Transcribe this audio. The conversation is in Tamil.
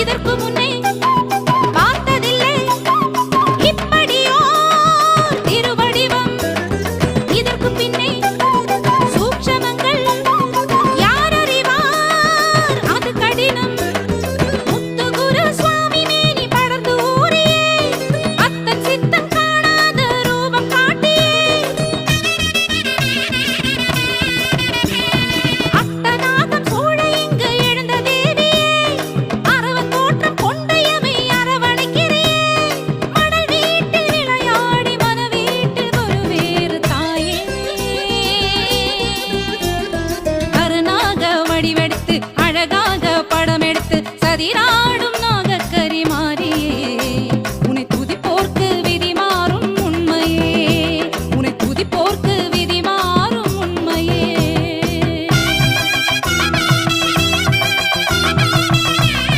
இதற்கு முன் நமக்கு விதிம